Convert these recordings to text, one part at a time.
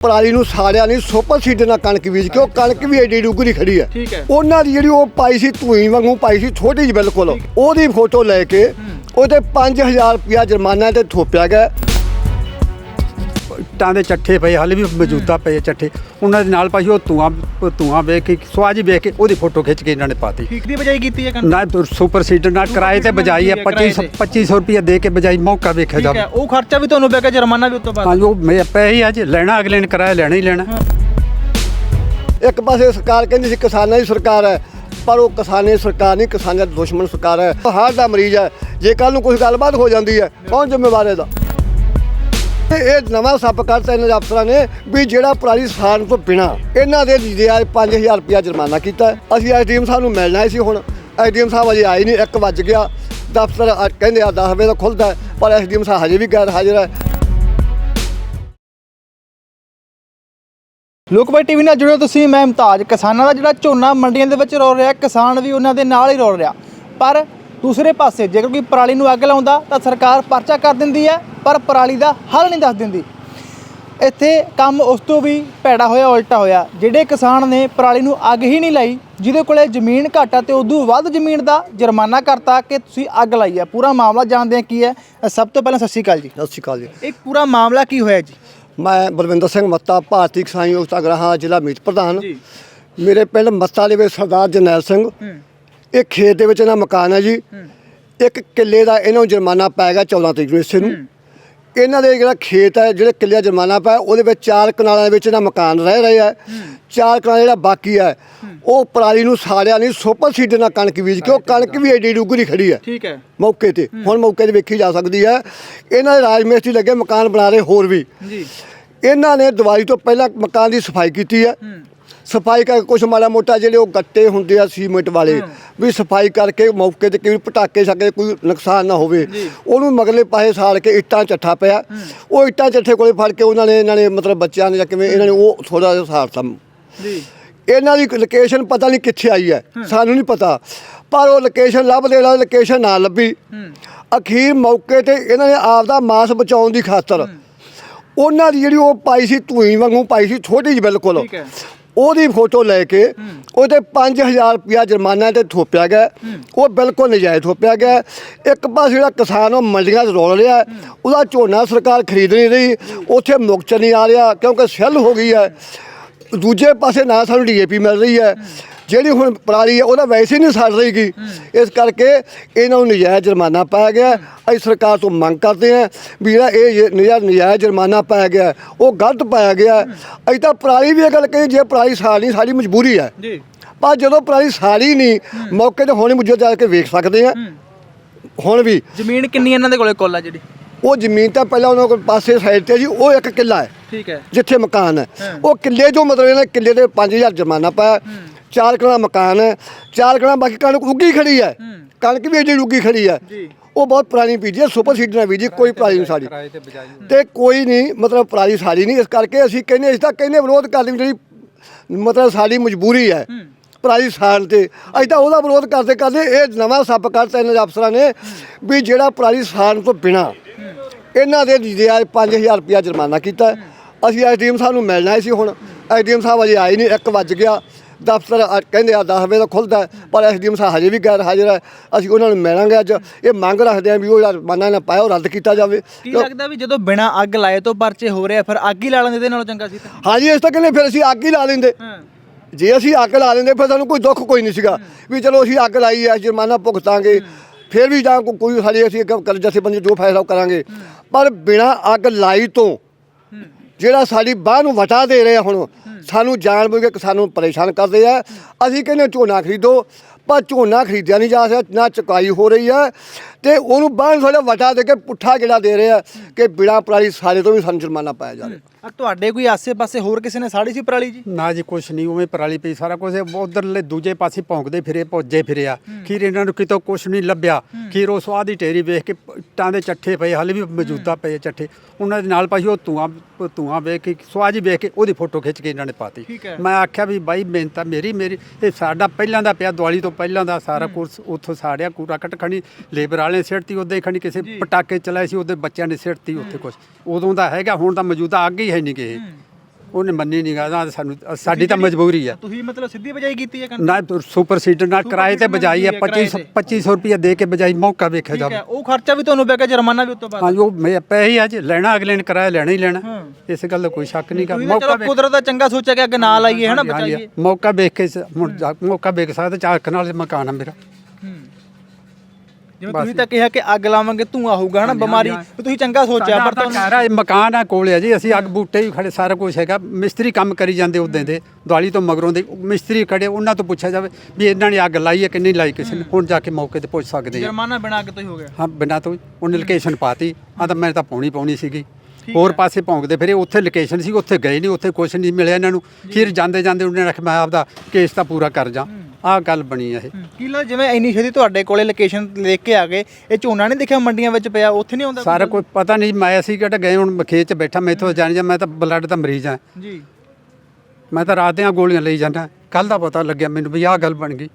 ਪਰਾਲੀ ਨੂੰ ਸਾੜਿਆ ਨਹੀਂ ਸੁਪਰ ਸੀਡਰ ਨਾਲ ਕਣਕ ਬੀਜ ਕੇ ਉਹ ਕਣਕ ਵੀ ਏਡੀ ਡੁਗਰੀ ਖੜੀ ਹੈ। ਠੀਕ ਹੈ। ਉਹਨਾਂ ਦੀ ਜਿਹੜੀ ਉਹ ਪਾਈ ਸੀ ਧੂਈ ਵਾਂਗੂ ਪਾਈ ਸੀ ਛੋਟੀ ਜਿਹੀ ਬਿਲਕੁਲ ਉਹਦੀ ਫੋਟੋ ਲੈ ਕੇ ਉਹਦੇ 5000 ਰੁਪਿਆ ਜੁਰਮਾਨਾ ਤੇ ਥੋਪਿਆ ਗਿਆ। ਇੱਟਾਂ ਦੇ ਚੱਠੇ ਪਏ ਹਾਲੇ ਵੀ ਮੌਜੂਦਾ ਪਏ ਚੱਠੇ। ਉਹਨਾਂ ਦੇ ਨਾਲ ਭਾਈ ਉਹ ਧੂਆਂ ਧੂਆਂ ਵੇਖ ਕੇ ਸਵਾਜੀ ਵੇਖ ਕੇ ਉਹਦੀ ਫੋਟੋ ਖਿੱਚ ਕੇ ਇਹਨਾਂ ਨੇ ਪਾਤੀ। ਠੀਕ ਦੀ ਬਜਾਈ ਕੀਤੀ ਹੈ ਕਣਕ ਨਾ ਤੁਰ ਸੁਪਰ ਸੀਡਰ ਨਾਲ ਕਿਰਾਏ ਤੇ ਬਜਾਈ ਹੈ ਕਿਰਾਏ 25 ਤੇ। 2500 ਰੁਪਏ ਦੇ ਕੇ ਬਜਾਈ ਮੌਕਾ ਵੇਖਿਆ ਠੀਕ ਜਾਵੇ। ਹੈ ਉਹ ਖਰਚਾ ਵੀ ਤੁਹਾਨੂੰ ਪੈ ਗਿਆ ਜੁਰਮਾਨਾ ਵੀ ਉਸ ਤੋਂ ਬਾਅਦ? ਹਾਂਜੀ ਉਹ ਮੇ ਪੈ ਹੀ ਆ ਜੀ ਲੈਣਾ ਅਗਲੇ ਨੇ ਕਿਰਾਇਆ ਲੈਣਾ ਹੀ ਲੈਣਾ। ਇੱਕ ਪਾਸੇ ਸਰਕਾਰ ਕਹਿੰਦੀ ਸੀ ਕਿਸਾਨਾਂ ਦੀ ਸਰਕਾਰ ਹੈ ਪਰ ਉਹ ਕਿਸਾਨੀ ਸਰਕਾਰ ਨਹੀਂ ਕਿਸਾਨਾਂ ਦੀ ਦੁਸ਼ਮਣ ਸਰਕਾਰ ਹੈ। ਹਾਰਟ ਦਾ ਮਰੀਜ਼ ਹੈ ਜੇ ਕੱਲ ਨੂੰ ਕੋਈ ਗੱਲਬਾਤ ਹੋ ਜਾਂਦੀ ਹੈ ਕੌਣ ਜ਼ਿੰਮੇਵਾਰ ਹੈ ਤੇ ਇਹ ਨਵਾਂ ਸੱਪ ਕਰਤਾ ਇਹਨਾਂ ਦੇ ਅਫਸਰਾਂ ਨੇ ਵੀ ਜਿਹੜਾ ਪਰਾਲੀ ਸਾਨ ਤੋਂ ਬਿਨਾ ਇਹਨਾਂ ਦੇ ਰਿਆਇ 5000 ਰੁਪਇਆ ਜੁਰਮਾਨਾ ਕੀਤਾ। ਹੈ। ਅਸੀਂ ਐਸਡੀਐਮ ਸਾਹਿਬ ਨੂੰ ਮਿਲਣਾ ਸੀ ਹੁਣ। ਐਸਡੀਐਮ ਸਾਹਿਬ ਅਜੇ ਆਏ ਨਹੀਂ 1 ਵੱਜ ਗਿਆ। ਦਫ਼ਤਰ ਕਹਿੰਦੇ ਆ 10 ਵਜੇ ਦਾ ਖੁੱਲਦਾ ਹੈ, ਪਰ ਐਸਡੀਐਮ ਸਾਹਿਬ ਹਜੇ ਵੀ ਗੈਰ ਹਾਜ਼ਰ ਹੈ। ਲੋਕਵਾਈ ਟੀਵੀ ਨਾਲ ਜੁੜਿਓ ਤੁਸੀਂ ਮੈਂ ਮੁਮਤਾਜ ਕਿਸਾਨਾਂ ਦਾ ਜਿਹੜਾ ਝੋਨਾ ਮੰਡੀਆਂ ਦੇ ਵਿੱਚ ਰੋਲ ਰਿਹਾ ਕਿਸਾਨ ਵੀ ਉਹਨਾਂ ਦੇ ਨਾਲ ਹੀ ਰੋਲ ਰਿਹਾ। ਪਰ ਦੂਸਰੇ ਪਾਸੇ ਜੇਕਰ ਕੋਈ ਪਰਾਲੀ ਨੂੰ ਅੱਗ ਲਾਉਂਦਾ ਤਾਂ ਸਰਕਾਰ ਪਰਚਾ ਕਰ ਦਿੰਦੀ ਹੈ ਪਰ ਪਰਾਲੀ ਦਾ ਹੱਲ ਨਹੀਂ ਦੱਸ ਦਿੰਦੀ। ਇੱਥੇ ਕੰਮ ਉਸ ਤੋਂ ਵੀ ਭੈੜਾ ਹੋਇਆ ਉਲਟਾ ਹੋਇਆ। ਜਿਹੜੇ ਕਿਸਾਨ ਨੇ ਪਰਾਲੀ ਨੂੰ ਅੱਗ ਹੀ ਨਹੀਂ ਲਾਈ ਜਿਹਦੇ ਕੋਲੇ ਜ਼ਮੀਨ ਘੱਟ ਆ ਤੇ ਉਦੋਂ ਵੱਧ ਜ਼ਮੀਨ ਦਾ ਜੁਰਮਾਨਾ ਕਰਤਾ ਕਿ ਤੁਸੀਂ ਅੱਗ ਲਾਈ ਹੈ ਪੂਰਾ ਮਾਮਲਾ ਜਾਣਦੇ ਹਾਂ ਕੀ ਹੈ। ਸਭ ਤੋਂ ਪਹਿਲਾਂ ਸਤਿ ਸ਼੍ਰੀ ਅਕਾਲ ਜੀ। ਸਤਿ ਸ਼੍ਰੀ ਅਕਾਲ ਜੀ। ਇਹ ਪੂਰਾ ਮਾਮਲਾ ਕੀ ਹੋਇਆ ਜੀ? ਮੈਂ ਬਲਵਿੰਦਰ ਸਿੰਘ ਮੱਤਾ ਭਾਰਤੀ ਕਿਸਾਨ ਯੋਗਤਾ ਗ੍ਰਾਹਾਂ ਜ਼ਿਲ੍ਹਾ ਮੀਤ ਪ੍ਰਧਾਨ। ਜੀ। ਮੇਰੇ ਪਿੰਡ ਮੱਤਾ ਦੇ ਵਿੱਚ ਸਰਦਾਰ ਜਰਨੈਲ ਸਿੰਘ। ਇਹ ਖੇਤ ਦੇ ਵਿੱਚ ਇਹਨਾਂ ਮਕਾਨ ਹੈ ਜੀ। ਇੱਕ ਕਿੱਲੇ ਦਾ ਇਹਨਾਂ ਨੂੰ ਜੁਰਮਾਨਾ ਪੈ ਗਿਆ 14 ਤਰੀਕ ਨੂੰ ਇਸੇ ਨੂੰ। ਇਹਨਾਂ ਦੇ ਜਿਹੜਾ ਖੇਤ ਹੈ ਜਿਹੜੇ ਕਿੱਲੇ ਦਾ ਜੁਰਮਾਨਾ ਪਿਆ ਉਹਦੇ ਵਿੱਚ ਚਾਰ ਕਨਾਲਾਂ ਦੇ ਵਿੱਚ ਇਹਨਾਂ ਮਕਾਨ ਰਹਿ ਰਹੇ ਆ ਚਾਰ ਕਨਾਲ ਜਿਹੜਾ ਬਾਕੀ ਹੈ ਉਹ ਪਰਾਲੀ ਨੂੰ ਸਾੜਿਆ ਨਹੀਂ ਸੁਪਰ ਸੀਡਰ ਨਾਲ ਕਣਕ ਬੀਜ ਕੇ ਉਹ ਕਣਕ ਵੀ ਏਡੀ ਡੁਗਰੀ ਖੜੀ ਹੈ। ਠੀਕ ਹੈ। ਮੌਕੇ ਤੇ। ਹੁਣ ਮੌਕੇ ਤੇ ਵੇਖੀ ਜਾ ਸਕਦੀ ਹੈ। ਇਹਨਾਂ ਦੇ ਰਾਜ ਮਿਸਤਰੀ ਲੱਗੇ ਮਕਾਨ ਬਣਾ ਰਹੇ ਹੋਰ ਵੀ। ਜੀ। ਇਹਨਾਂ ਨੇ ਦੀਵਾਲੀ ਤੋਂ ਪਹਿਲਾਂ ਮਕਾਨ ਦੀ ਸਫ਼ਾਈ ਕੀਤੀ ਹੈ। ਹੂੰ। ਸਫ਼ਾਈ ਕਰਕੇ ਕੁਝ ਮਾੜਾ ਮੋਟਾ ਜਿਹੜੇ ਉਹ ਗੱਟੇ ਹੁੰਦੇ ਆ ਸੀਮੈਂਟ ਵਾਲੇ ਵੀ ਸਫ਼ਾਈ ਕਰਕੇ ਮੌਕੇ ਤੇ ਕੋਈ ਪਟਾਕੇ ਸਕੇ ਕੋਈ ਨੁਕਸਾਨ ਨਾ ਹੋਵੇ। ਉਹਨੂੰ ਮਗਲੇ ਪਾਸੇ ਸਾੜ ਕੇ ਇੱਟਾਂ ਚੱਠਾ ਪਿਆ। ਉਹ ਇੱਟਾਂ ਚੱਠੇ ਕੋਲੇ ਫੜ ਕੇ ਉਹਨਾਂ ਨੇ ਇਹਨਾਂ ਨੇ ਮਤਲਬ ਬੱਚਿਆਂ ਨੇ ਜਾਂ ਕਿਵੇਂ ਇਹਨਾਂ ਨੇ ਉਹ ਥੋੜਾ ਜਿਹਾ ਸਾੜਤਾ ਜੀ। ਇਹਨਾਂ ਦੀ ਲੋਕੇਸ਼ਨ ਪਤਾ ਨਹੀਂ ਕਿੱਥੇ ਆਈ ਹੈ। ਸਾਨੂੰ ਨਹੀਂ ਪਤਾ। ਪਰ ਉਹ ਲੋਕੇਸ਼ਨ ਲੱਭਦੇ ਲੱਭ ਲੋਕੇਸ਼ਨ ਨਾ ਲੱਭੀ। ਅਖੀਰ ਮੌਕੇ ਤੇ ਇਹਨਾਂ ਨੇ ਆਪ ਦਾ ਮਾਸ ਬਚਾਉਣ ਦੀ ਖਾਤਰ ਉਹਨਾਂ ਦੀ ਜਿਹੜੀ ਉਹ ਪਾਈ ਸੀ ਧੂਈ ਵਾਂਗੂ ਪਾਈ ਸੀ ਛੋਟੀ ਜਿਹੀ ਬਿਲਕੁਲ। ਉਹਦੀ ਫੋਟੋ ਲੈ ਕੇ ਉਹਦੇ 5000 ਰੁਪਇਆ ਜੁਰਮਾਨਾ ਤੇ ਥੋਪਿਆ ਗਿਆ। ਉਹ ਬਿਲਕੁਲ ਨਜਾਇਜ਼ ਥੋਪਿਆ ਗਿਆ। ਇੱਕ ਪਾਸੇ ਜਿਹੜਾ ਕਿਸਾਨ ਉਹ ਮੰਡੀਆਂ 'ਚ ਰੋਲ ਰਿਹਾ। ਉਹਦਾ ਝੋਨਾ ਸਰਕਾਰ ਖਰੀਦ ਨਹੀਂ ਰਹੀ। ਉੱਥੇ ਮੁਕਤ ਨਹੀਂ ਆ ਰਿਹਾ ਕਿਉਂਕਿ ਸੈੱਲ ਹੋ ਗਈ ਹੈ। ਦੂਜੇ ਪਾਸੇ ਨਾ ਸਾਨੂੰ ਡੀਏਪੀ ਮਿਲ ਰਹੀ ਹੈ। ਜਿਹੜੀ ਹੁਣ ਪਰਾਲੀ ਹੈ ਉਹਦਾ ਵੈਸੇ ਨਹੀਂ ਸੜ ਰਹੀਗੀ ਇਸ ਕਰਕੇ ਇਹਨਾਂ ਨੂੰ ਨਜਾਇਜ਼ ਜੁਰਮਾਨਾ ਪਾਇਆ ਗਿਆ। ਅਸੀਂ ਸਰਕਾਰ ਤੋਂ ਮੰਗ ਕਰਦੇ ਹਾਂ ਵੀ ਜਿਹੜਾ ਇਹ ਨਜਾਇਜ਼ ਨਜਾਇਜ਼ ਜੁਰਮਾਨਾ ਪਾਇਆ ਗਿਆ ਉਹ ਗਲਤ ਪਾਇਆ ਗਿਆ। ਅਸੀਂ ਤਾਂ ਪਰਾਲੀ ਵੀ ਇਹ ਗੱਲ ਕਹੀ ਜੇ ਪਰਾਲੀ ਸਾੜਨੀ ਸਾਡੀ ਮਜਬੂਰੀ ਹੈ। ਜੀ। ਪਰ ਜਦੋਂ ਪਰਾਲੀ ਸਾੜੀ ਨਹੀਂ ਮੌਕੇ ਤੇ ਹੋਣੀ ਮੁੱਜੋ ਜਾ ਕੇ ਵੇਖ ਸਕਦੇ ਆ ਹੁਣ ਵੀ। ਜ਼ਮੀਨ ਕਿੰਨੀ ਇਹਨਾਂ ਦੇ ਕੋਲੇ ਕੁੱਲ ਆ ਜਿਹੜੀ? ਉਹ ਜ਼ਮੀਨ ਤਾਂ ਪਹਿਲਾਂ ਉਹਨਾਂ ਕੋਲ ਪਾਸੇ ਸਾਈਡ ਤੇ ਜੀ ਉਹ ਇੱਕ ਕਿੱਲਾ ਹੈ। ਠੀਕ ਹੈ। ਜਿੱਥੇ ਮਕਾਨ ਹੈ। ਹਾਂ। ਉਹ ਕਿੱਲੇ ਜੋ ਮਤਲਬ ਇਹਨਾਂ ਕਿੱਲੇ ਦੇ 5000 ਜੁਰਮਾਨਾ ਪਾਇਆ। ਚਾਰ ਕਣਾ ਮਕਾਨ ਹੈ ਚਾਰ ਕਣਾ ਬਾਕੀ ਕਣਕ ਉੱਗੀ ਖੜੀ ਹੈ। ਕਣਕ ਵੀ ਏਡੀ ਉੱਗੀ ਖੜੀ ਹੈ। ਜੀ। ਉਹ ਬਹੁਤ ਪੁਰਾਣੀ ਬੀਜੀ ਹੈ ਸੁਪਰ ਸੀਡਰ ਨਾਲ ਬੀਜੀ ਕੋਈ ਪਰਾਲੀ ਨਹੀਂ ਸਾਡੀ। ਤੇ ਕੋਈ ਨਹੀਂ ਮਤਲਬ ਪਰਾਲੀ ਸਾਡੀ ਨਹੀਂ ਇਸ ਕਰਕੇ ਅਸੀਂ ਕਹਿੰਦੇ ਅਸੀਂ ਤਾਂ ਕਹਿੰਦੇ ਵਿਰੋਧ ਕਰਦੇ ਵੀ ਜਿਹੜੀ ਮਤਲਬ ਸਾਡੀ ਮਜਬੂਰੀ ਹੈ ਪਰਾਲੀ ਸਾੜ ਤੇ। ਅਸੀਂ ਤਾਂ ਉਹਦਾ ਵਿਰੋਧ ਕਰਦੇ ਕਰਦੇ ਇਹ ਨਵਾਂ ਸੱਪ ਕਰਤਾ ਇਹਨਾਂ ਦੇ ਅਫਸਰਾਂ ਨੇ ਵੀ ਜਿਹੜਾ ਪਰਾਲੀ ਸਾੜ ਤੋਂ ਬਿਨਾ ਇਹਨਾਂ ਦੇ ਰਿਆਇ 5000 ਰੁਪਇਆ ਜੁਰਮਾਨਾ ਕੀਤਾ। ਅਸੀਂ ਐਸਡੀਐਮ ਸਾਹਿਬ ਨੂੰ ਮਿਲਣਾ ਸੀ ਹੁਣ। ਐਸਡੀਐਮ ਸਾਹਿਬ ਅਜੇ ਆਏ ਨਹੀਂ 1 ਵੱਜ ਗਿਆ। ਦਫ਼ਤਰ ਅੱਜ ਕਹਿੰਦੇ ਆ 10 ਵਜੇ ਦਾ ਖੁੱਲਦਾ ਹੈ, ਪਰ ਐਸਡੀਐਮ ਸਾਹਿਬ ਹਜੇ ਵੀ ਗੈਰ ਹਾਜ਼ਰ ਹੈ। ਅਸੀਂ ਉਹਨਾਂ ਨੂੰ ਮਿਲਾਂਗੇ ਅੱਜ। ਇਹ ਮੰਗ ਰੱਖਦੇ ਆ ਵੀ ਉਹ ਜੁਰਮਾਨਾ ਨਾ ਪਾਇਆ ਉਹ ਰੱਦ ਕੀਤਾ ਜਾਵੇ। ਕੀ ਲੱਗਦਾ ਵੀ ਜਦੋਂ ਬਿਨਾ ਅੱਗ ਲਾਏ ਤੋਂ ਪਰਚੇ ਹੋ ਰਹੇ ਆ ਫਿਰ ਅੱਗ ਹੀ ਲਾ ਲੈਂਦੇ ਇਹਦੇ ਨਾਲੋਂ ਚੰਗਾ ਸੀ ਤਾਂ? ਹਾਂਜੀ ਇਸ ਤਾਂ ਕਹਿੰਦੇ ਫਿਰ ਅਸੀਂ ਅੱਗ ਹੀ ਲਾ ਲੈਂਦੇ। ਹਾਂ। ਜੇ ਅਸੀਂ ਅੱਗ ਲਾ ਲੈਂਦੇ ਫਿਰ ਸਾਨੂੰ ਕੋਈ ਦੁੱਖ ਕੋਈ ਨਹੀਂ ਸੀਗਾ। ਵੀ ਚਲੋ ਅਸੀਂ ਅੱਗ ਲਾਈ ਹੈ ਜੁਰਮਾਨਾ ਭੁਗਤਾਂਗੇ। ਫਿਰ ਵੀ ਜਾਂ ਕੋ- ਕੋਈ ਸਾਡੀ ਅਸੀਂ ਕਰ ਜਥੇਬੰਦੀ ਜੋ ਫੈਸਲਾ ਉਹ ਕਰਾਂਗੇ। ਪਰ ਬਿਨਾ ਅੱਗ ਲਾਈ ਤੋਂ ਜਿਹੜਾ ਸਾਡੀ ਬਾਹ ਨੂੰ ਵਟਾ ਦੇ ਰਹੇ ਆ ਹੁਣ ਸਾਨੂੰ ਜਾਣ ਬੁੱਝ ਕੇ ਸਾਨੂੰ ਪਰੇਸ਼ਾਨ ਕਰਦੇ ਆ। ਅਸੀਂ ਕਹਿੰਦੇ ਝੋਨਾ ਖਰੀਦੋ, ਪਰ ਝੋਨਾ ਖਰੀਦਿਆ ਨਹੀਂ ਜਾ ਸਕਦਾ ਨਾ ਚੁਕਾਈ ਹੋ ਰਹੀ ਹੈ। ਤੇ ਉਹਨੂੰ ਬਾਹ ਨੂੰ ਸਾਡਾ ਵਟਾ ਦੇ ਕੇ ਪੁੱਠਾ ਜਿਹੜਾ ਦੇ ਰਹੇ ਕਿ ਬਿਨਾ ਪਰਾਲੀ ਸਾਰੇ ਤੋਂ ਵੀ ਸਾਨੂੰ ਜੁਰਮਾਨਾ ਪਾਇਆ ਜਾ ਰਿਹਾ। ਆ ਤੁਹਾਡੇ ਕੋਈ ਆਸੇ-ਪਾਸੇ ਹੋਰ ਕਿਸੇ ਨੇ ਸਾੜੀ ਸੀ ਪਰਾਲੀ ਜੀ? ਨਾ ਜੀ ਕੁਛ ਨਹੀਂ ਉਵੇਂ ਪਰਾਲੀ ਪਈ ਸਾਰਾ ਕੁਝ ਉਧਰਲੇ ਦੂਜੇ ਪਾਸੇ ਭੌਂਕਦੇ ਫਿਰੇ ਭੋਜੇ ਫਿਰਿਆ ਖੀਰ ਇਹਨਾਂ ਨੂੰ ਕਿਤੋਂ ਕੁਛ ਨਹੀਂ ਲੱਭਿਆ। ਖੀਰ ਉਹ ਸਵਾਦ ਦੀ ਢੇਰੀ ਵੇਖ ਕੇ ਇੱਟਾਂ ਦੇ ਚੱਠੇ ਪਏ ਹਾਲੇ ਵੀ ਮੌਜੂਦਾ ਪਏ ਚੱਠੇ। ਉਹਨਾਂ ਦੇ ਨਾਲ ਭਾਈ ਉਹ ਧੂਆਂ ਧੂਆਂ ਵੇਖ ਕੇ ਸਵਾਜੀ ਵੇਖ ਕੇ ਉਹਦੀ ਫੋਟੋ ਖਿੱਚ ਕੇ ਇਹਨਾਂ ਨੇ ਪਾਤੀ। ਮੈਂ ਆਖਿਆ ਵੀ ਬਾਈ ਮਿਹਨਤ ਮੇਰੀ ਮੇਰੀ ਇਹ ਸਾਡਾ ਪਹਿਲਾਂ ਦਾ ਪਿਆ ਦਿਵਾਲੀ ਤੋਂ ਪਹਿਲਾਂ ਦਾ ਸਾਰਾ ਕੁਰਸ ਉੱਥੋਂ ਸਾੜਿਆ ਕੂੜਾ ਕੱਟ ਖਣੀ ਲੇਬਰ ਵਾਲੇ ਨੇ ਸਿੱਟਤੀ ਉਹਦੇ ਖਣੀ ਕਿਸੇ ਪਟਾਕੇ ਚਲਾਏ ਸੀ ਉਹਦੇ ਬੱਚਿਆਂ ਨੇ ਸਿੱਟਤੀ ਉੱਥੇ ਕੁਛ। ਉਦੋਂ ਦਾ ਹੈਗਾ ਹੁਣ ਤਾਂ ਮੌਜੂਦਾ ਅੱਗ ਹੀ ਹੈ ਨਹੀਂ ਕਿਸੇ। ਉਹਨੇ ਮੰਨੀ ਨਹੀਂ ਗਾ ਸਾਨੂੰ ਸਾਡੀ ਤਾਂ ਮਜਬੂਰੀ ਆ। ਤੁਸੀਂ ਮਤਲਬ ਸਿੱਧੀ ਬਜਾਈ ਕੀਤੀ ਹੈ ਕਣਕ? ਨਾ ਸੁਪਰ ਸੀਡਰ ਨਾਲ ਕਿਰਾਏ ਤੇ ਨਾਲ ਬਜਾਈ ਹੈ ਕਿਰਾਏ 25 ਤੇ। 2500 ਰੁਪਏ ਦੇ ਕੇ ਬਜਾਈ ਮੌਕਾ ਵੇਖਿਆ ਠੀਕ ਹੈ ਜਾਵੇ ਉਹ ਖਰਚਾ ਵੀ ਤੁਹਾਨੂੰ ਪੈ ਗਿਆ ਜੁਰਮਾਨਾ ਵੀ ਉਤੋਂ ਬਾਅਦ? ਹਾਂਜੀ ਉਹ ਮੈਂ ਪੈ ਹੀ ਅੱਜ ਲੈਣਾ ਅਗਲੇ ਨੇ ਕਿਰਾਇਆ ਲੈਣਾ ਹੀ ਲੈਣਾ। ਹਾਂ। ਇਸ ਗੱਲ ਦਾ ਕੋਈ ਸ਼ੱਕ ਨਹੀਂ ਤਾਂ ਚਲੋ ਵੇਖ- ਕੁਦਰਤ ਦਾ ਚੰਗਾ ਸੋਚਿਆ ਕਿ ਅੱਗੇ ਨਾ ਲਾਈਏ ਹਨਾ ਹਾਂਜੀ, ਹਾਂਜੀ, ਬਚਾਈਏ। ਮੌਕਾ ਵੇਖ ਕੇ ਹੁਣ ਮੌਕਾ ਵੇਖ ਸਕਦਾ ਚਾਰ ਕਨਾਲ ਮਕਾਨ ਆ ਮੇਰਾ। ਜਿਵੇਂ ਤੁਸੀਂ ਤਾਂ ਕਿਹਾ ਕਿ ਅੱਗ ਲਾਵਾਂਗੇ ਧੂਆਂ ਹੋਊਗਾ ਹਨਾ ਬਿਮਾਰੀ ਤੁਸੀਂ ਚੰਗਾ ਸੋਚਿਆ ਪਰ ਘਰ ਆ ਇਹ ਮਕਾਨ ਆ ਕੋਲੇ ਆ ਜੀ ਅਸੀਂ ਅੱਗ ਬੂਟੇ ਵੀ ਖੜੇ ਸਾਰਾ ਕੁਝ ਹੈਗਾ। ਮਿਸਤਰੀ ਕੰਮ ਕਰੀ ਜਾਂਦੇ ਉਦੋਂ ਦੇ ਦਿਵਾਲੀ ਤੋਂ ਮਗਰੋਂ ਦੇ ਮਿਸਤਰੀ ਖੜੇ ਉਹਨਾਂ ਤੋਂ ਪੁੱਛਿਆ ਜਾਵੇ ਵੀ ਇਹਨਾਂ ਨੇ ਅੱਗ ਲਾਈ ਹੈ ਕਿ ਨਹੀਂ ਲਾਈ ਕਿਸੇ ਨੇ। ਹੁਣ ਜਾ ਕੇ ਮੌਕੇ ਤੇ ਪੁੱਛ ਸਕਦੇ ਆ। ਜੁਰਮਾਨਾ ਬਿਨਾ ਅੱਗ ਤੋਂ ਹੀ ਹੋ ਗਿਆ। ਹਾਂ ਬਿਨਾਂ ਤੋਂ। ਉਹਨੇ ਲੋਕੇਸ਼ਨ ਪਾਤੀ ਆ ਤਾਂ ਮੈਂ ਤਾਂ ਪਾਉਣੀ ਪਾਉਣੀ ਸੀਗੀ। ਹੋਰ ਪਾਸੇ ਭੌਂਕਦੇ ਫਿਰੇ ਉੱਥੇ ਲੋਕੇਸ਼ਨ ਸੀ ਉੱਥੇ ਗਏ ਨਹੀਂ ਉੱਥੇ ਕੁਝ ਨਹੀਂ ਮਿਲਿਆ ਇਹਨਾਂ ਨੂੰ। ਫਿਰ ਜਾਂਦੇ ਜਾਂਦੇ ਉਹਨੇ ਰੱਖ ਮੈਂ ਆਪਦਾ ਕੇਸ ਤਾਂ ਪੂਰਾ ਕਰ ਜਾ। ਆਹ ਗੱਲ ਬਣੀ ਆ ਇਹ। ਕੀ ਲੱਗ ਜਿਵੇਂ ਇੰਨੀ ਛੇਤੀ ਤੁਹਾਡੇ ਕੋਲੇ ਲੋਕੇਸ਼ਨ ਲੈ ਕੇ ਆ ਗਏ ਇਹ ਝੋਨਾ ਨਹੀਂ ਦਿਖਿਆ ਮੰਡੀਆਂ ਵਿੱਚ ਪਿਆ ਉੱਥੇ ਨਹੀਂ ਆਉਂਦਾ ਸਾਰਾ ਕੋਈ? ਪਤਾ ਨਹੀਂ ਮੈਂ ਅਸੀਂ ਕਿਹੜਾ ਗਏ ਹੁਣ ਖੇਤ 'ਚ ਬੈਠਾ ਮੈਥੋਂ ਜਾਣੀ ਜਾਂ ਮੈਂ ਤਾਂ ਬਲੱਡ ਦਾ ਮਰੀਜ਼ ਆ। ਜੀ। ਮੈਂ ਤਾਂ ਰਾਤ ਦੀਆਂ ਗੋਲੀਆਂ ਲਈ ਜਾਂਦਾ ਕੱਲ ਦਾ ਪਤਾ ਲੱਗਿਆ ਮੈਨੂੰ ਵੀ ਆਹ ਗੱਲ ਬਣ ਗਈ।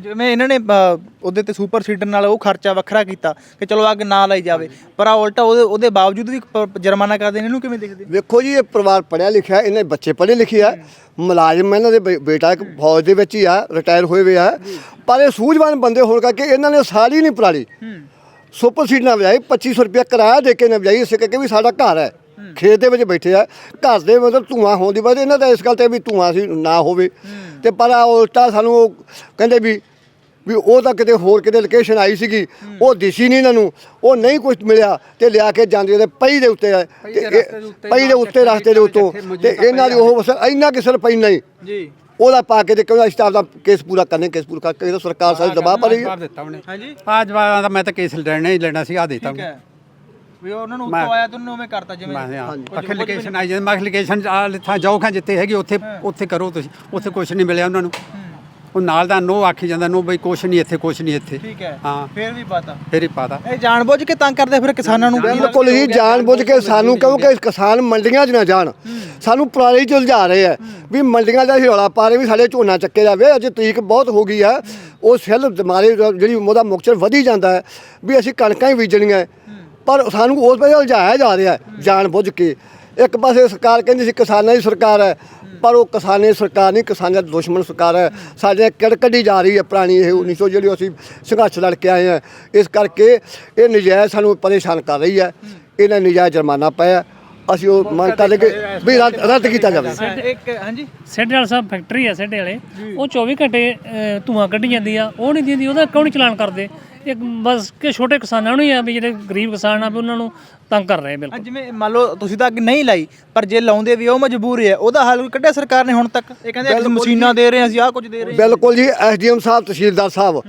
ਜਿਵੇਂ ਇਹਨਾਂ ਨੇ ਅ, ਉਹਦੇ ਤੇ ਸੁਪਰ ਸੀਡਰ ਨਾਲ ਉਹ ਖਰਚਾ ਵੱਖਰਾ ਕੀਤਾ ਕਿ ਚਲੋ ਅੱਗ ਨਾ ਲਾਈ ਜਾਵੇ। ਪਰ ਆ ਉਲਟਾ ਉਹਦੇ ਉਹਦੇ ਬਾਵਜੂਦ ਵੀ ਪ- ਜੁਰਮਾਨਾ ਕਰਦੇ ਨੇ ਇਹਨੂੰ ਕਿਵੇਂ ਦੇਖਦੇ? ਵੇਖੋ ਜੀ ਇਹ ਪਰਿਵਾਰ ਪੜਿਆ ਲਿਖਿਆ ਇਹਨੇ ਬੱਚੇ ਪੜ੍ਹੇ ਲਿਖੇ ਆ। ਮੁਲਾਜ਼ਮ ਇਹਨਾਂ ਦੇ ਬੇ- ਬੇਟਾ ਇੱਕ ਫੌਜ ਦੇ ਵਿੱਚ ਹੀ ਆ ਰਿਟਾਇਰ ਹੋਏ ਹੋਏ ਆ। ਪਰ ਇਹ ਸੂਝਵਾਨ ਬੰਦੇ ਹੋਣ ਕਰਕੇ ਇਹਨਾਂ ਨੇ ਸਾਰੀ ਨਹੀਂ ਪਰਾਲੀ। ਸੁਪਰ ਸੀਡ ਨਾ ਵਜਾਈ 2500 ਰੁਪਏ ਕਿਰਾਇਆ ਦੇ ਕੇ ਨਾ ਵਜਾਈ ਇਸੇ ਕਰਕੇ ਵੀ ਸਾਡਾ ਘਰ ਹੈ। ਖੇਤ ਦੇ ਵਿੱਚ ਬੈਠੇ ਆ ਘਰ ਦੇ ਮਤਲਬ ਧੂਆਂ ਹੋਣ ਦੀ ਵਜ੍ਹਾ ਇਹਨਾਂ ਦਾ ਇਸ ਗੱਲ ਤੇ ਵੀ ਧੂਆਂ ਸੀ ਨਾ ਹੋਵੇ। ਤੇ ਪਰ ਆ ਉਲਟਾ ਸਾਨੂੰ ਉਹ ਕਹਿੰਦੇ ਵੀ ਵੀ ਉਹ ਤਾਂ ਕਿਤੇ ਹੋਰ ਕਿਤੇ ਲੋਕੇਸ਼ਨ ਆਈ ਸੀਗੀ ਉਹ ਦਿਸੀ ਨਹੀਂ ਇਹਨਾਂ ਨੂੰ ਉਹ ਨਹੀਂ ਕੁਝ ਮਿਲਿਆ ਤੇ ਲਿਆ ਕੇ ਜਾਂਦੇ ਉਹਦੇ ਪਈ ਦੇ ਉੱਤੇ ਆ ਪਈ ਤੇ ਇਹ- ਪਈ ਦੇ ਉੱਤੇ ਰਸਤੇ ਦੇ ਉੱਤੋਂ ਤੇ ਇਹਨਾਂ ਦੀ ਉਹ ਬਸ ਇੰਨਾ ਕਿਸੇ ਪਈ ਨਹੀਂ ਜੀ। ਉਹਦਾ ਪਾ ਕੇ ਤੇ ਕਹਿੰਦਾ ਇਸ ਦਾ ਕੇਸ ਪੂਰਾ ਕਰਨੇ ਕੇਸ ਪੂਰਾ ਕਰਕੇ ਇਹ ਤਾਂ ਸਰਕਾਰ ਸਾਰੀ ਦਬਾਅ ਪਾ ਰਹੀ ਹੈ ਜਵਾਬ ਦਿੱਤਾ ਉਹਨੇ। ਹਾਂਜੀ। ਆ ਜਵਾਬ ਦਾ ਮੈਂ ਤਾਂ ਕੇਸ ਲੈਣਾ ਹੀ ਲੈਣਾ ਸੀ ਆ ਦਿੱਤਾ ਠੀਕ ਹੈ। ਵੀ ਉਹਨਾਂ ਨੂੰ ਉੱਤੋਂ ਆਇਆ ਤੁਹਾਨੂੰ ਉਵੇਂ ਕਰਤਾ ਜਿਵੇਂ ਮੈਂ ਕੁਝ- ਅਖੇ ਲੋਕੇਸ਼ਨ ਆਈ ਜਾਂਦੀ। ਮੈਂ ਲੋਕੇਸ਼ਨ ਆ ਥਾਂ ਜਾਓ ਖਾਂ ਜਿੱਥੇ ਹੈਗੀ ਉੱਥੇ ਉੱਥੇ ਕਰੋ ਤੁਸੀਂ। ਉੱਥੇ ਕੁਝ ਨਹੀਂ ਮਿਲਿਆ ਉਹਨਾਂ ਨੂੰ। ਉਹ ਨਾਲ ਦਾ ਨੋ ਆਖੀ ਜਾਂਦਾ ਨੋ ਬਈ ਕੁਛ ਨਹੀਂ ਇੱਥੇ ਕੁਛ ਨਹੀਂ ਇੱਥੇ। ਠੀਕ ਹੈ। ਹਾਂ। ਫੇਰ ਵੀ ਪਤਾ। ਫੇਰ ਹੀ ਪਤਾ। ਇਹ ਜਾਣਬੁੱਝ ਕੇ ਤੰਗ ਕਰਦੇ ਫਿਰ ਕਿਸਾਨਾਂ ਨੂੰ? ਬਿਲਕੁਲ ਹੀ ਜਾਣ ਬੁੱਝ ਕੇ ਸਾਨੂੰ ਕਿਉਂਕਿ ਕਿਸਾਨ ਮੰਡੀਆਂ 'ਚ ਨਾ ਜਾਣ। ਸਾਨੂੰ ਪਰਾਲੀ 'ਚ ਉਲਝਾ ਰਹੇ ਆ ਵੀ ਮੰਡੀਆਂ ਦਾ ਹਿਰੌਲਾ ਪਾ ਰਹੇ ਵੀ ਸਾਡੇ ਝੋਨਾ ਚੱਕੇ ਜਾਵੇ। ਅੱਜ ਤਰੀਕ ਬਹੁਤ ਹੋ ਗਈ ਆ ਉਹ ਸੈੱਲ ਮਾਰੇ ਜਿਹੜੀ ਉਹਦਾ ਮੁਕਸਰ ਵਧੀ ਜਾਂਦਾ ਹੈ। ਵੀ ਅਸੀਂ ਕਣਕਾਂ ਹੀ ਬੀਜਣੀਆਂ ਪਰ ਸਾਨੂੰ ਉਸ ਵੇਲੇ ਉਲਝਾਇਆ ਜਾ ਰਿਹਾ ਜਾਣ ਬੁੱਝ ਕੇ। ਇੱਕ ਪਾਸੇ ਸਰਕਾਰ ਕਹਿੰਦੀ ਸੀ ਕਿਸਾਨਾਂ ਦੀ ਸਰਕਾਰ ਹੈ ਪਰ ਉਹ ਕਿਸਾਨੀ ਸਰਕਾਰ ਨਹੀਂ ਕਿਸਾਨਾਂ ਦੀ ਦੁਸ਼ਮਣ ਸਰਕਾਰ ਹੈ। ਸਾਡੇ ਕਿੜ ਕੱਢੀ ਜਾ ਰਹੀ ਹੈ ਪੁਰਾਣੀ ਇਹ 1900 ਜਿਹੜੀ ਅਸੀਂ ਸੰਘਰਸ਼ ਲੜ ਕੇ ਆਏ ਹਾਂ। ਇਸ ਕਰਕੇ ਇਹ ਨਜਾਇਜ਼ ਸਾਨੂੰ ਪਰੇਸ਼ਾਨ ਕਰ ਰਹੀ ਹੈ। ਇਹਨਾਂ ਨਜਾਇਜ਼ ਜੁਰਮਾਨਾ ਪਾਇਆ। ਅਸੀਂ ਉਹ ਮੰਗ ਕਰਦੇ ਕਿ ਵੀ ਰੱਦ ਰੱਦ ਕੀਤਾ ਜਾਵੇ। ਇੱਕ ਹਾਂਜੀ? ਸੈਡੇ ਵਾਲਾ ਸਾਹਿਬ ਫੈਕਟਰੀ ਆ ਸੈਡੇ ਵਾਲੇ। ਉਹ 24 ਘੰਟੇ ਧੂੰਆਂ ਕੱਢੀ ਜਾਂਦੀ ਆ। ਉਹ ਨਹੀਂ ਦਿੰਦੀ ਉਹਦਾ ਕਿਉਂ ਨਹੀਂ ਚਲਾਨ ਕਰਦੇ? ਇੱਕ ਬਸ ਕਿ ਛੋਟੇ ਕਿਸਾਨਾਂ ਨੂੰ ਹੀ ਆ ਵੀ ਜਿਹੜੇ ਗਰੀਬ ਕਿਸਾਨ ਆ ਵੀ ਉਹਨਾਂ ਨੂੰ ਤੰਗ ਕਰ ਰਹੇ ਬਿਲਕੁਲ। ਜਿਵੇਂ ਮੰਨ ਲਓ ਤੁਸੀਂ ਤਾਂ ਅੱਗ ਨਹੀਂ ਲਾਈ ਪਰ ਜੇ ਲਾਉਂਦੇ ਵੀ ਆ, ਉਹ ਮਜਬੂਰ ਹੈ ਉਹਦਾ ਹੱਲ ਕੋਈ ਕੱਢਿਆ ਸਰਕਾਰ ਨੇ ਹੁਣ ਤੱਕ। ਇਹ ਕਹਿੰਦੇ ਅਸੀਂ ਮਸ਼ੀਨਾਂ ਦੇ ਰਹੇ ਹਾਂ ਅਸੀਂ ਆਹ ਕੁਝ ਦੇ ਰਹੇ ਹਾਂ ਬਿਲਕੁਲ ਜੀ ਐਸਡੀਐਮ ਸਾਹਿਬ ਤਹਿਸੀਲਦਾਰ ਸਾਹਿਬ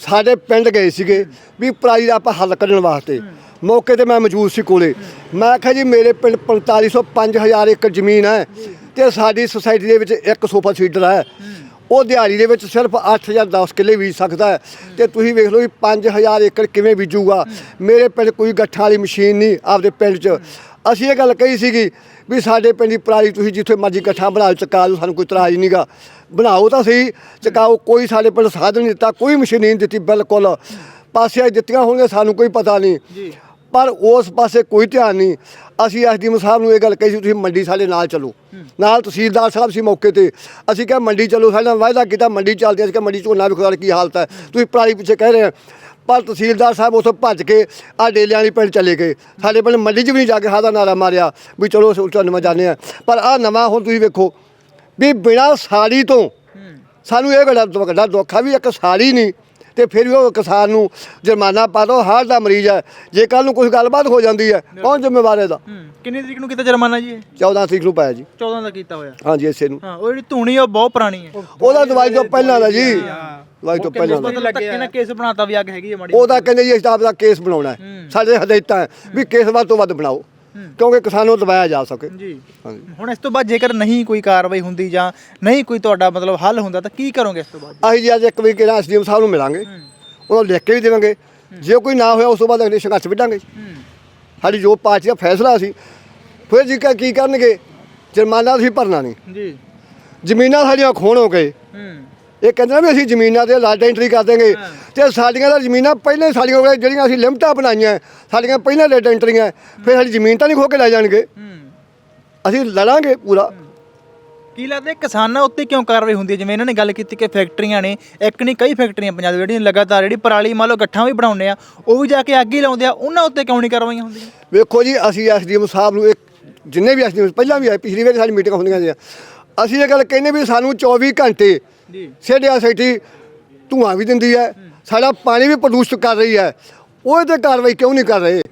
ਸਾਡੇ ਪਿੰਡ ਗਏ ਸੀਗੇ ਵੀ ਪਰਾਲੀ ਦਾ ਆਪਾਂ ਹੱਲ ਕੱਢਣ ਵਾਸਤੇ। ਮੌਕੇ ਤੇ ਮੈਂ ਮੌਜੂਦ ਸੀ ਕੋਲੇ। ਮੈਂ ਕਿਹਾ ਜੀ ਮੇਰੇ ਪਿੰਡ 4500 5000 ਏਕੜ ਜ਼ਮੀਨ ਹੈ ਤੇ ਸਾਡੀ ਸੁਸਾਇਟੀ ਦੇ ਵਿੱਚ ਇੱਕ ਸੋਫਾ ਸੀਟਰ ਹੈ। ਉਹ ਦਿਹਾੜੀ ਦੇ ਵਿੱਚ ਸਿਰਫ 8000 10 ਕਿੱਲੇ ਬੀਜ ਸਕਦਾ ਹੈ। ਤੇ ਤੁਸੀਂ ਵੇਖ ਲਓ ਵੀ 5000 ਏਕੜ ਕਿਵੇਂ ਬੀਜੂਗਾ। ਮੇਰੇ ਪਿੰਡ ਕੋਈ ਗੱਠਾਂ ਵਾਲੀ ਮਸ਼ੀਨ ਨਹੀਂ ਆਪਦੇ ਪਿੰਡ 'ਚ। ਅਸੀਂ ਇਹ ਗੱਲ ਕਹੀ ਸੀਗੀ ਵੀ ਸਾਡੇ ਪਿੰਡ ਦੀ ਪਰਾਲੀ ਤੁਸੀਂ ਜਿੱਥੇ ਮਰਜ਼ੀ ਇਕੱਠਾ ਬਣਾ ਲਓ, ਚਕਾ ਲਓ, ਸਾਨੂੰ ਕੋਈ ਇਤਰਾਜ਼ ਨਹੀਂਗਾ ਬਣਾਓ ਤਾਂ ਸਹੀ, ਚਕਾਓ, ਕੋਈ ਸਾਡੇ ਪਿੰਡ ਸਾਧਨ ਨਹੀਂ ਦਿੱਤਾ, ਕੋਈ ਮਸ਼ੀਨ ਨਹੀਂ ਦਿੱਤੀ ਬਿਲਕੁਲ। ਪਾਸੇ ਦਿੱਤੀਆਂ ਹੋਣਗੀਆਂ, ਸਾਨੂੰ ਕੋਈ ਪਤਾ ਨਹੀਂ। ਪਰ ਉਸ ਪਾਸੇ ਕੋਈ ਧਿਆਨ ਨਹੀਂ। ਅਸੀਂ ਐਸਡੀਐਮ ਸਾਹਿਬ ਨੂੰ ਇਹ ਗੱਲ ਕਹੀ ਸੀ, ਤੁਸੀਂ ਮੰਡੀ ਸਾਡੇ ਨਾਲ ਚੱਲੋ। ਨਾਲ ਤਹਿਸੀਲਦਾਰ ਸਾਹਿਬ ਸੀ ਮੌਕੇ ਤੇ। ਅਸੀਂ ਕਿਹਾ, ਮੰਡੀ ਚੱਲੋ, ਸਾਡੇ ਨਾਲ ਵਾਅਦਾ ਕੀਤਾ, ਮੰਡੀ ਚੱਲਦੇ ਅਸੀਂ ਕਿਹਾ, ਮੰਡੀ ਝੋਨਾ ਵੇਖੋ ਸਾਡੇ ਕੀ ਹਾਲਤ ਹੈ? ਤੁਸੀਂ ਪਰਾਲੀ ਪਿੱਛੇ ਕਹਿ ਰਹੇ ਹੋ। ਪਰ ਤਹਿਸੀਲਦਾਰ ਸਾਹਿਬ ਉੱਥੋਂ ਭੱਜ ਕੇ ਆ ਡੇਲਿਆਂ ਵਾਲੀ ਪਿੰਡ ਚਲੇ ਗਏ। ਸਾਡੇ ਪਿੰਡ ਮੰਡੀ 'ਚ ਵੀ ਨਹੀਂ ਜਾ ਕੇ ਹਾਦਾ ਨਾਰਾ ਮਾਰਿਆ ਵੀ ਚਲੋ ਅਸੀਂ ਝੋਨਾ ਜਾਂਦੇ ਆ ਪਰ ਆ ਨਵਾਂ ਹੁਣ ਤੁਸੀਂ ਵੇਖੋ ਵੀ ਬਿਨਾਂ ਸਾੜੀ ਤੋਂ ਸਾਨੂੰ ਇਹ ਵੱਡਾ ਵੱਡਾ ਦੁੱਖ ਆ ਵੀ ਇੱਕ ਸਾੜੀ ਨਹੀਂ। ਤੇ ਫਿਰ ਵੀ ਉਹ ਕਿਸਾਨ ਨੂੰ ਜੁਰਮਾਨਾ ਪਾ ਦੋ ਹਾਰ ਦਾ ਮਰੀਜ਼ ਹੈ। ਜੇ ਕੱਲ ਨੂੰ ਕੋਈ ਗੱਲਬਾਤ ਹੋ ਜਾਂਦੀ ਹੈ ਕੌਣ ਜ਼ਿੰਮੇਵਾਰ ਹੈ ਦਾ ਕਿੰਨੀ ਤਰੀਕ ਨੂੰ ਕੀਤਾ ਜੁਰਮਾਨਾ ਜੀ ਇਹ? 14 ਤਰੀਕ ਨੂੰ ਪਾਇਆ ਜੀ। 14 ਦਾ ਕੀਤਾ ਹੋਇਆ। ਹਾਂਜੀ ਇਸੇ ਨੂੰ। ਹਾਂ ਉਹ ਜਿਹੜੀ ਧੂਣੀ ਉਹ ਬਹੁਤ ਪੁਰਾਣੀ ਹੈ। ਉਹਦਾ ਦਵਾਈ ਤੋਂ ਪਹਿਲਾਂ ਦਾ ਜੀ। ਦਵਾਈ ਤੋਂ ਪਹਿਲਾਂ ਦਾ। ਧੱਕੇ ਨਾਲ ਕੇਸ ਬਣਾਤਾ ਵੀ ਅੱਗ ਹੈਗੀ ਹੈ ਮਾੜੀ ਉਹਦਾ ਕਹਿੰਦੇ ਜੀ ਇਸ ਦਾ ਕੇਸ ਬਣਾਉਣਾ ਹੈ। ਸਾਡੇ ਹਦਾਇਤਾਂ ਵੀ ਕੇਸ ਵੱਧ ਤੋਂ ਵੱਧ ਬਣਾਓ। ਕਿਉਂਕਿ ਕਿਸਾਨ ਨੂੰ ਦਬਾਇਆ ਜਾ ਸਕੇ। ਜੀ। ਹਾਂਜੀ। ਹੁਣ ਇਸ ਤੋਂ ਬਾਅਦ ਜੇਕਰ ਨਹੀਂ ਕੋਈ ਕਾਰਵਾਈ ਹੁੰਦੀ ਜਾਂ ਨਹੀਂ ਕੋਈ ਤੁਹਾਡਾ ਮਤਲਬ ਹੱਲ ਹੁੰਦਾ ਤਾਂ ਕੀ ਕਰੋਗੇ ਇਸ ਤੋਂ ਬਾਅਦ? ਅਸੀਂ ਜੀ ਅੱਜ ਇੱਕ ਵੀ ਕਿਹੜਾ ਐਸਡੀਐਮ ਸਾਹਿਬ ਨੂੰ ਮਿਲਾਂਗੇ। ਉਹਨਾਂ ਨੂੰ ਲਿਖ ਕੇ ਵੀ ਦੇਵਾਂਗੇ। ਜੇ ਕੋਈ ਨਾ ਹੋਇਆ ਉਸ ਤੋਂ ਬਾਅਦ ਅਗਲੇ ਸੰਘਰਸ਼ ਵਿੱਢਾਂਗੇ। ਸਾਡੀ ਜੋ ਪਾਰਟੀ ਦਾ ਫੈਸਲਾ ਸੀ ਫਿਰ ਜੀ ਕ- ਕੀ ਕਰਨਗੇ? ਜੁਰਮਾਨਾ ਅਸੀਂ ਭਰਨਾ ਨਹੀਂ। ਜੀ। ਜ਼ਮੀਨਾਂ ਸਾਡੀਆਂ ਖੋਣ ਹੋ ਗਏ। ਇਹ ਕਹਿੰਦੇ ਨੇ ਵੀ ਅਸੀਂ ਜ਼ਮੀਨਾਂ ਤੇ ਲਾਡ ਐਂਟਰੀ ਕਰ ਦੇਂਗੇ ਤੇ ਸਾਡੀਆਂ ਤਾਂ ਜ਼ਮੀਨਾਂ ਪਹਿਲਾਂ ਹੀ ਸਾਡੀਆਂ ਗਈਆਂ ਜਿਹੜੀਆਂ ਅਸੀਂ ਲਿਮਟਾਂ ਬਣਾਈਆਂ ਸਾਡੀਆਂ ਪਹਿਲਾਂ ਲਾਡ ਐਂਟਰੀਆਂ ਫਿਰ ਸਾਡੀ ਜ਼ਮੀਨ ਤਾਂ ਨਹੀਂ ਖੋ ਕੇ ਲੈ ਜਾਣਗੇ। ਅਸੀਂ ਲੜਾਂਗੇ ਪੂਰਾ। ਕੀ ਲੱਗਦਾ ਕਿਸਾਨਾਂ ਉੱਤੇ ਕਿਉਂ ਕਾਰਵਾਈ ਹੁੰਦੀ ਹੈ? ਜਿਵੇਂ ਇਹਨਾਂ ਨੇ ਗੱਲ ਕੀਤੀ ਕਿ ਫੈਕਟਰੀਆਂ ਨੇ ਇੱਕ ਨਹੀਂ ਕਈ ਫੈਕਟਰੀਆਂ ਪੰਜਾਬ ਦੇ ਜਿਹੜੀਆਂ ਲਗਾਤਾਰ ਜਿਹੜੀ ਪਰਾਲੀ ਮੰਨ ਲਓ ਗੱਠਾਂ ਵੀ ਬਣਾਉਂਦੇ ਆ ਉਹ ਵੀ ਜਾ ਕੇ ਅੱਗ ਹੀ ਲਾਉਂਦੇ ਆ। ਉਹਨਾਂ ਉੱਤੇ ਕਿਉਂ ਨਹੀਂ ਕਾਰਵਾਈਆਂ ਹੁੰਦੀਆਂ? ਵੇਖੋ ਜੀ ਅਸੀਂ ਐਸਡੀਐਮ ਸਾਹਿਬ ਨੂੰ ਇੱਕ ਜਿੰਨੇ ਵੀ ਐਸਡੀਐਮ ਪਹਿਲਾਂ ਵੀ ਆਏ ਪਿਛਲੀ ਵਾਰੀ ਸਾਡੀ ਮੀਟਿੰਗ ਹੁੰਦੀਆਂ ਸੀ ਅਸੀਂ ਇਹ ਗੱਲ ਕਹਿੰਦੇ ਵੀ ਸਾਨੂੰ 24 ਘੰਟੇ ਜੀ। ਸੇਡਿਆ ਸੈਟੀ ਧੂਆਂ ਵੀ ਦਿੰਦੀ ਹੈ। ਸਾਡਾ ਪਾਣੀ ਵੀ ਪ੍ਰਦੂਸ਼ਿਤ ਕਰ ਰਹੀ ਹੈ। ਉਹ ਤੇ ਕਾਰਵਾਈ ਕਿਉਂ ਨਹੀਂ ਕਰ ਰਹੇ?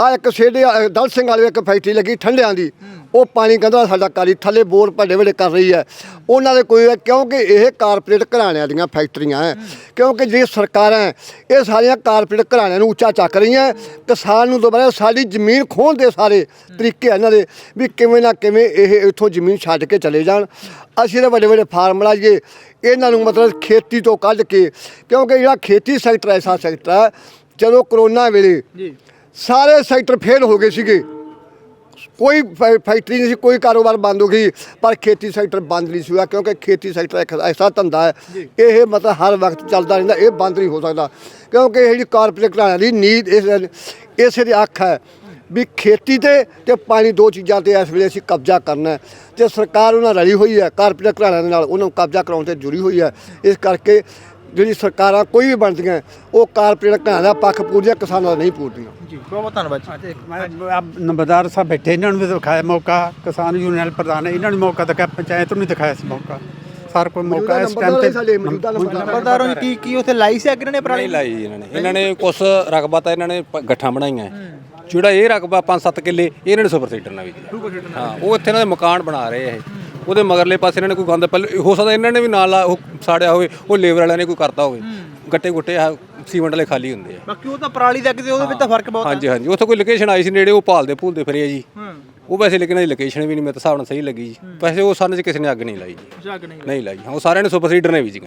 ਆ ਇੱਕ ਸੇਡੇ ਦਲ ਸਿੰਘ ਵਾਲੇ ਇੱਕ ਫੈਕਟਰੀ ਲੱਗੀ ਠੰਡਿਆਂ ਦੀ। ਉਹ ਪਾਣੀ ਕਹਿੰਦਾ ਸਾਡਾ ਕਾਲੀ ਥੱਲੇ ਬੋਰ ਵੱਡੇ ਵੱਡੇ ਕਰ ਰਹੀ ਹੈ। ਉਹਨਾਂ ਦੇ ਕੋਈ ਕਿਉਂਕਿ ਇਹ ਕਾਰਪੋਰੇਟ ਘਰਾਣਿਆਂ ਦੀਆਂ ਫੈਕਟਰੀਆਂ ਹੈ। ਕਿਉਂਕਿ ਜੇ ਸਰਕਾਰਾਂ ਹੈ, ਇਹ ਸਾਰੀਆਂ ਕਾਰਪੋਰੇਟ ਘਰਾਣਿਆਂ ਨੂੰ ਉੱਚਾ ਚੱਕ ਰਹੀਆਂ ਕਿਸਾਨ ਨੂੰ ਦੁਬਾਰਾ ਸਾਡੀ ਜ਼ਮੀਨ ਖੋਹਣ ਦੇ ਸਾਰੇ ਤਰੀਕੇ ਇਹਨਾਂ ਦੇ ਵੀ ਕਿਵੇਂ ਨਾ ਕਿਵੇਂ ਇਹ ਇੱਥੋਂ ਜ਼ਮੀਨ ਛੱਡ ਕੇ ਚਲੇ ਜਾਣ। ਅਸੀਂ ਤਾਂ ਵੱਡੇ ਵੱਡੇ ਫਾਰਮ ਲਾਈਏ। ਇਹਨਾਂ ਨੂੰ ਮਤਲਬ ਖੇਤੀ ਤੋਂ ਕੱਢ ਕੇ ਕਿਉਂਕਿ ਜਿਹੜਾ ਖੇਤੀ ਸੈਕਟਰ ਐਸਾ ਸੈਕਟਰ ਹੈ ਜਦੋਂ ਕਰੋਨਾ ਵੇਲੇ ਜੀ। ਸਾਰੇ ਸੈਕਟਰ ਫੇਲ ਹੋ ਗਏ ਸੀਗੇ। ਕੋਈ ਫੈਕਟਰੀ ਨਹੀਂ ਸੀ ਕੋਈ ਕਾਰੋਬਾਰ ਬੰਦ ਹੋ ਗਈ ਪਰ ਖੇਤੀ ਸੈਕਟਰ ਬੰਦ ਨਹੀਂ ਸੀ ਹੋਇਆ ਕਿਉਂਕਿ ਖੇਤੀ ਸੈਕਟਰ ਇੱਕ ਐਸਾ ਧੰਦਾ ਹੈ। ਇਹ ਮਤਲਬ ਹਰ ਵਕਤ ਚੱਲਦਾ ਰਹਿੰਦਾ ਇਹ ਬੰਦ ਨਹੀਂ ਹੋ ਸਕਦਾ। ਕਿਉਂਕਿ ਇਹ ਜਿਹੜੀ ਕਾਰਪੋਰੇਟ ਘਰਾਣਿਆਂ ਦੀ ਨੀਡ ਇਸ ਇਸੇ ਦੀ ਅੱਖ ਹੈ ਵੀ ਖੇਤੀ ਤੇ ਤੇ ਪਾਣੀ ਦੋ ਚੀਜ਼ਾਂ ਤੇ ਇਸ ਵੇਲੇ ਅਸੀਂ ਕਬਜ਼ਾ ਕਰਨਾ ਹੈ। ਤੇ ਸਰਕਾਰ ਉਹਨਾਂ ਰਲੀ ਹੋਈ ਹੈ ਕਾਰਪੋਰੇਟ ਘਰਾਣਿਆਂ ਦੇ ਨਾਲ ਉਹਨਾਂ ਨੂੰ ਕਬਜ਼ਾ ਕਰਾਉਣ ਤੇ ਜੁੜੀ ਹੋਈ ਹੈ। ਇਸ ਕਰਕੇ ਜਿਹੜੀ ਸਰਕਾਰਾਂ ਕੋਈ ਵੀ ਬਣਦੀਆਂ ਉਹ ਕਾਰਪੋਰੇਟ ਘਰਾਣਿਆਂ ਦਾ ਪੱਖ ਪੂਰਦੀਆਂ ਕਿਸਾਨਾਂ ਦਾ ਨਹੀਂ ਪੂਰਦੀਆਂ ਜੀ ਬਹੁਤ ਬਹੁਤ ਧੰਨਵਾਦ ਜੀ। ਨੰਬਰਦਾਰ ਸਾਹਿਬ ਬੈਠੇ ਇਹਨਾਂ ਨੂੰ ਵੀ ਦਿਖਾਇਆ ਮੌਕਾ ਕਿਸਾਨ ਯੂਨੀਅਨ ਪ੍ਰਧਾਨ ਇਹਨਾਂ ਨੂੰ ਮੌਕਾ ਦਿਖਾਇਆ ਪੰਚਾਇਤ ਨੂੰ ਵੀ ਦਿਖਾਇਆ ਸੀ ਮੌਕਾ। ਸਾਰ ਕੋਈ ਮੌਕਾ ਇਸ ਟਾਈਮ ਤੇ ਸਾਡੇ ਮੌਜੂਦਾ ਨੰਬਰਦਾਰੋਂ ਕੀ ਕੀ ਉੱਥੇ ਲਾਈ ਸੀ ਅੱਗ ਇਹਨਾਂ ਨੇ ਪਰਾਲੀ ਨਹੀਂ ਲਾਈ ਜੀ ਇਹਨਾਂ ਨੇ। ਇਹਨਾਂ ਨੇ ਕੁਛ ਰਕਬਾ ਤਾਂ ਇਹਨਾਂ ਨੇ ਪ- ਗੱਠਾਂ ਬਣਾਈਆਂ। ਜਿਹੜਾ ਇਹ ਰਕਬਾ 5-7 ਕਿੱਲੇ ਇਹ ਇਹਨਾਂ ਨੇ ਸੁਪਰ ਸੀਡਰ ਨਾਲ ਵੀ ਹਾਂ ਉਹ ਇੱਥੇ ਇਹਨਾਂ ਦੇ ਮਕਾਨ ਬਣਾ ਰਹੇ ਆ ਇਹ। ਉਹਦੇ ਮਗਰਲੇ ਪਾਸੇ ਇਹਨਾਂ ਨੇ ਕੋਈ ਗੰਦ ਪਹਿਲੇ ਹੋ ਸਕਦਾ ਇਹਨਾਂ ਨੇ ਵੀ ਨਾਲ ਉਹ ਸਾੜਿਆ ਹੋਵੇ ਉਹ ਲੇਬਰ ਵਾਲਿਆਂ ਨੇ ਕੋਈ ਕਰਤਾ ਹੋਵੇ। ਗੱਟੇ ਗੁੱਟੇ ਆ ਸੀਮੈਂਟ ਵਾਲੇ ਖਾਲੀ ਹੁੰਦੇ ਆ। ਬਾਕੀ ਉਹ ਤਾਂ ਪਰਾਲੀ ਦੇ ਅੱਗ ਤੇ ਉਹਦੇ ਵਿੱਚ ਤਾਂ ਫ਼ਰਕ ਬਹੁਤ ਹਾਂਜੀ ਹਾਂਜੀ। ਉੱਥੇ ਕੋਈ ਲੋਕੇਸ਼ਨ ਆਈ ਸੀ ਨੇੜੇ ਉਹ ਭਾਲਦੇ ਭੂਲਦੇ ਫਿਰੇ ਆ ਜੀ। ਉਹ ਵੈਸੇ ਲੇਕਿਨ ਇਹ ਲੋਕੇਸ਼ਨ ਵੀ ਨਹੀਂ ਮੇਰੇ ਹਿਸਾਬ ਨਾਲ ਸਹੀ ਲੱਗੀ ਜੀ। ਵੈਸੇ ਉਹ ਸਨ ਕਿਸੇ ਨੇ ਅੱਗ ਨਹੀਂ ਲਾਈ ਜੀ। ਜੱਗ ਨਹੀਂ ਨਹੀਂ ਲਾਈ ਹਾਂ ਉਹ ਸਾਰਿਆਂ ਨੇ ਸੁਪਰ ਸੀਡਰ ਨੇ ਵੀ ਜੀ